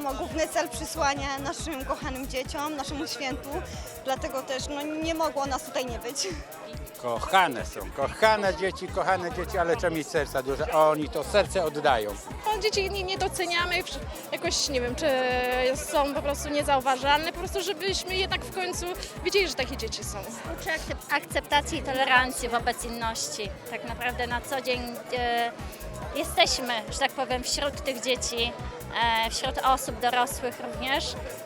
Wiadomo, główny cel przysłania naszym kochanym dzieciom, naszemu świętu, dlatego też no, nie mogło nas tutaj nie być. Kochane są, kochane dzieci, kochane dzieci, ale trzeba mieć serca duże, a oni to serce oddają. No, dzieci nie, nie doceniamy, jakoś nie wiem, czy są po prostu niezauważalne, po prostu żebyśmy jednak w końcu wiedzieli, że takie dzieci są. uczy akcept- akceptacji i tolerancji wobec inności. Tak naprawdę na co dzień e, jesteśmy, że tak powiem, wśród tych dzieci, e, wśród osób dorosłych również,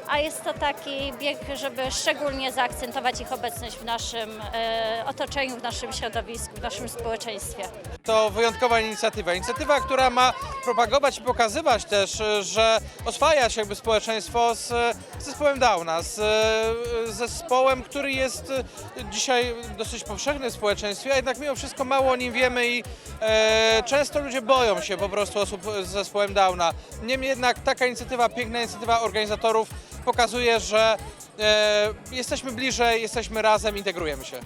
a jest to taki bieg, żeby szczególnie zaakcentować ich obecność w naszym e, otoczeniu, w naszym środowisku, w naszym społeczeństwie. To wyjątkowa inicjatywa. Inicjatywa, która ma propagować i pokazywać też, e, że oswajać jakby społeczeństwo z zespołem Downa, z e, zespołem, który jest dzisiaj dosyć powszechny w społeczeństwie, a jednak mimo wszystko mało o nim wiemy i e, często ludzie boją się po prostu osób z zespołem Downa. Niemniej jednak taka inicjatywa, piękna inicjatywa organizatorów pokazuje, że e, jesteśmy bliżej, jesteśmy razem, integrujemy się.